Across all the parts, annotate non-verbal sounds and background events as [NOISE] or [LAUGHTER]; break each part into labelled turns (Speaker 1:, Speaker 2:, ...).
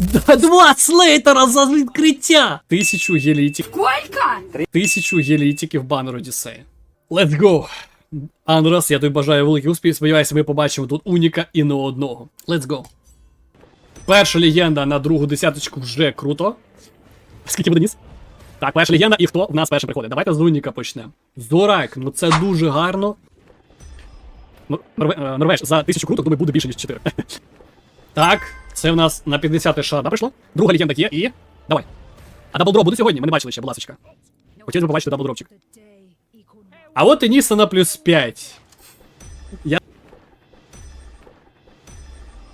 Speaker 1: [LAUGHS] Два слейтера за відкриття! Тисячу гелітик. Сколько? Тисячу гелітиків банер Одіссея. Let's go! Андрес, я тобі бажаю великих успіхів. Сподіваюся, ми побачимо тут Уніка і не одного. Let's go. Перша легенда на другу десяточку вже круто. Скільки буде ніс? Так, перша легенда, і хто в нас перший приходить? Давайте з Уніка почнемо. Зорайк, ну це дуже гарно. Е, Норвеж, за тисячу круток, думаю, буде більше, ніж 4. [LAUGHS] Так, це в нас на 50 ша, да, прийшло? Друга легенда є, і. Давай. А даблдроп буде сьогодні? Ми не бачили ще, будь ласочка. Хотілося б побачити даблдропчик. А от і Ніса на плюс 5. Я.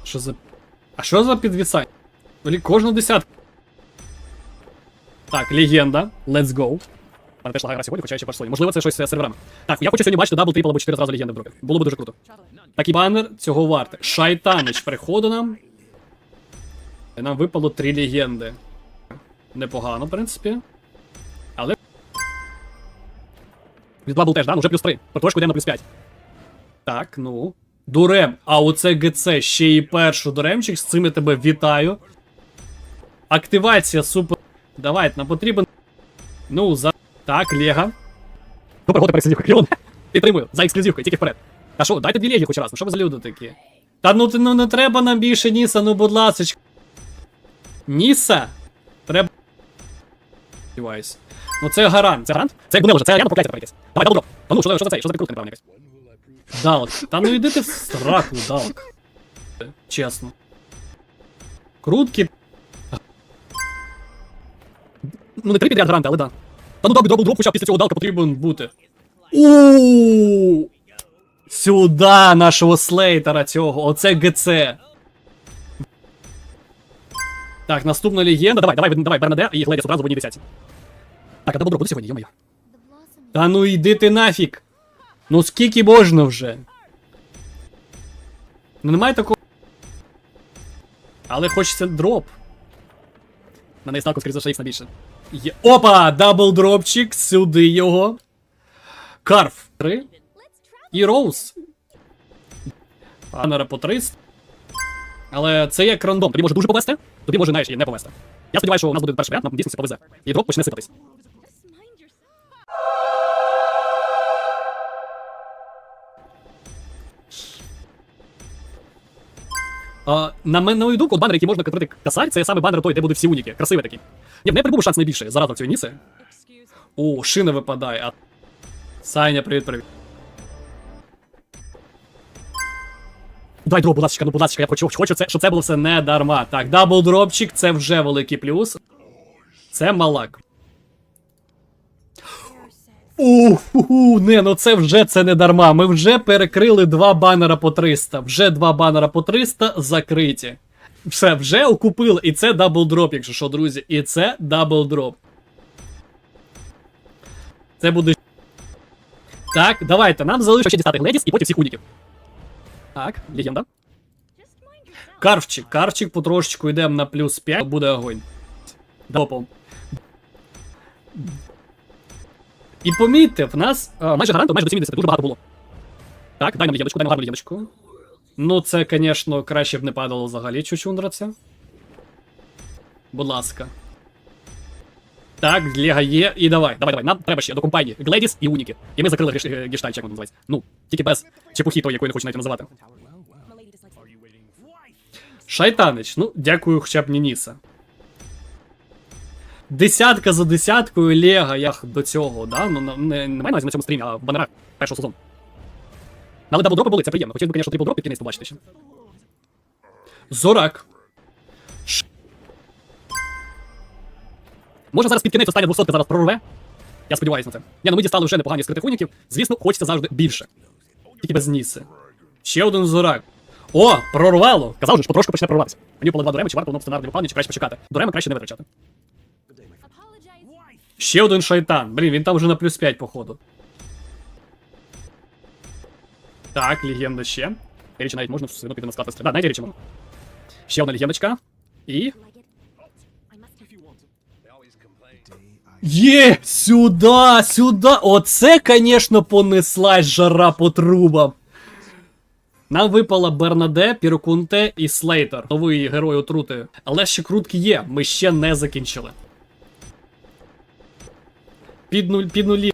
Speaker 1: Що за. А що за підвісання? Блін, кожну десятку. Так, легенда. Let's go. Мене теж лагає сьогодні, хоча я ще перш Можливо, це щось з серверами. Так, я хочу сьогодні бачити дабл, трипл або 4 зразу легенди в дропі. Було б дуже круто. Такий банер цього варте. Шайтанич переходу нам. І нам випало три легенди. Непогано, в принципі. Але. Від Бабл теж, да? Ну вже плюс 3. Потрошку йдемо на плюс 5. Так, ну. Дурем. А оце ГЦ ще і першу Дуремчик. З цим я тебе вітаю. Активація супер. Давай, нам потрібен. Ну, за. Так, Лего. Ну, пригоди переслідівка, Кріон. Підтримую, за ексклюзивкою, тільки вперед. Та що, дайте дві легі хоч раз, ну що ви за люди такі? Та ну ти ну не треба нам більше Ніса, ну будь ласочка. Ніса? Треба. Сподіваюсь. Ну це гарант. Це гарант? Це як буде це реально покляття якесь. Давай, даблдроп. Та ну, що, що це? Що за прикрутка неправильна якась? Далк. Та ну йди ти в сраку, Далк. Чесно. Крутки. Ну не три підряд гаранти, але да. Та ну добре, дроп хоча після цього далка потрібен бути. у Сюда нашого слейтера цього. Оце ГЦ. Так, наступна легенда. Давай, давай, давай, Бернаде і Гледіс одразу в одній десятці. Так, а даблдроп буде сьогодні, йо-моє. Та ну йди ти нафіг. Ну скільки можна вже? Ну немає такого. Але хочеться дроп. На неї ставку, скоріше за все, їх більше. Є... Опа! Даблдропчик, сюди його. Карф 3. І Роуз. Банера по 300. Але це як рандом. Тобі може дуже повести, тобі може знаєш, і не повести. Я сподіваюся, що у нас буде перший варіант, нам дійсно все повезе. І дроп почне сипатись. А, на мою думку, от банер, який можна контрити косарь, це саме банер той, де будуть всі уніки. Красивий такий. Ні, в неї був шанс найбільший зараза цієї ніси. О, шина випадає, а. Саня, привіт, привіт. Дай дроп, будь ласка, ну будь ласка, я хочу, хочу це, щоб це було все не дарма. Так, дабл дропчик, це вже великий плюс. Це малак. Уху, не, ну це вже це не дарма. Ми вже перекрили два банера по 300. Вже два банера по 300 закриті. Все, вже окупили. І це дабл дроп, якщо що, друзі. І це дабл дроп. Це буде. Так, давайте. Нам залишилося ще дістати Гледіс і потім всіх уніків. Так, легенда. Карвчик, карвчик потрошечку йдемо на плюс 5, буде огонь. Допом. І помітьте, в нас а, майже гаранту, майже до 70, дуже багато було. Так, дай нам легендочку, дай нам гарну легендочку. Ну, це, звісно, краще б не падало взагалі чучундра це. Будь ласка. Так, Лего є. І давай, давай, давай. Нам треба ще до компанії Гледіс і Уніки. І ми закрили е, гештальт, як воно називається. Ну, тільки без чепухи той, якої не хочу навіть називати. Шайтанич, ну, дякую хоча б Нініса. Десятка за десяткою Лего, як до цього, да? Ну, не, не маю на цьому стрімі, а в банерах першого сезону. Але даблдропи були, це приємно. Хотів би, звісно, трипл-дроп під кінець побачити ще. Зорак. Може зараз під кінець остання 200 зараз прорве? Я сподіваюся на це. Ні, ну ми дістали вже непогані скритих уніків. Звісно, хочеться завжди більше. Тільки без ніси. Ще один зорак. О, прорвало! Казав же, ж потрошку почне прорватися. Мені було два дореми, чи варто воно в сценарне чи краще почекати. Дореми краще не витрачати. Ще один шайтан. Блін, він там вже на плюс 5, походу. Так, легенда ще. Річі навіть можна все одно піти на склад. Да, навіть річі можна. Ще одна легендочка. І. Є! Сюда, сюда! Оце, конечно, понеслась жара по трубам. Нам випала Бернаде, Пірокунте і Слейтер, новий герой отрути. Але ще крутки є, ми ще не закінчили. Під, нуль, під нулі.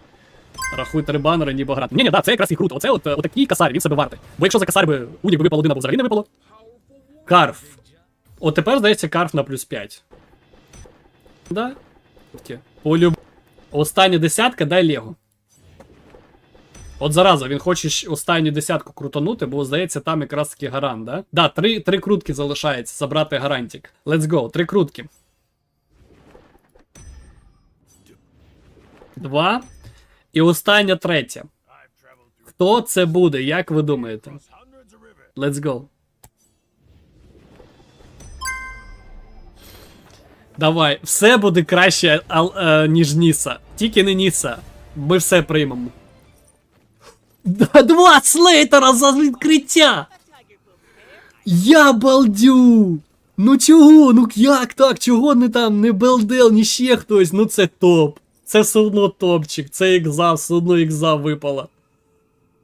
Speaker 1: Рахуй три банери, ніби грати. Ні, ні, да, це якраз і круто. Оце от, е, отакий касар, він себе вартий. Бо якщо за касар би унік би випало один або взагалі не випало. Карф. От тепер, здається, карф на плюс 5. Да? Таке. Полюб... Остання десятка, дай Лего. От зараза, він хоче останню десятку крутанути, бо здається, там якраз таки гарант, да? Да, три, три крутки залишається, забрати гарантик. Let's go, три крутки. Два. І остання третя. Хто це буде, як ви думаєте? Let's go. Давай, все буде краще, ал, е, ніж Ніса. Тільки не Ніса. Ми все приймемо. Два слейтера за відкриття! Я балдю! Ну чого? Ну як так? Чого не там, не Белдел, ні ще хтось? Ну це топ. Це все одно топчик, це ікза, все одно ікза випала.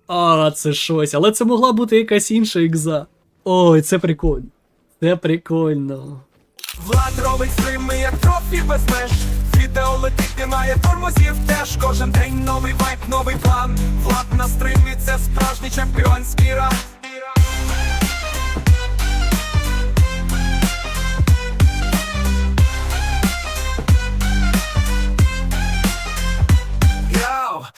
Speaker 1: А, це щось, але це могла бути якась інша ікза. Ой, це прикольно. Це прикольно.
Speaker 2: Влад робить стрими, як трофі без меж. Відео летить, немає тормозів. Теж Кожен день новий вайп, новий план. Влад на стримі, це справжній чемпіонський раунд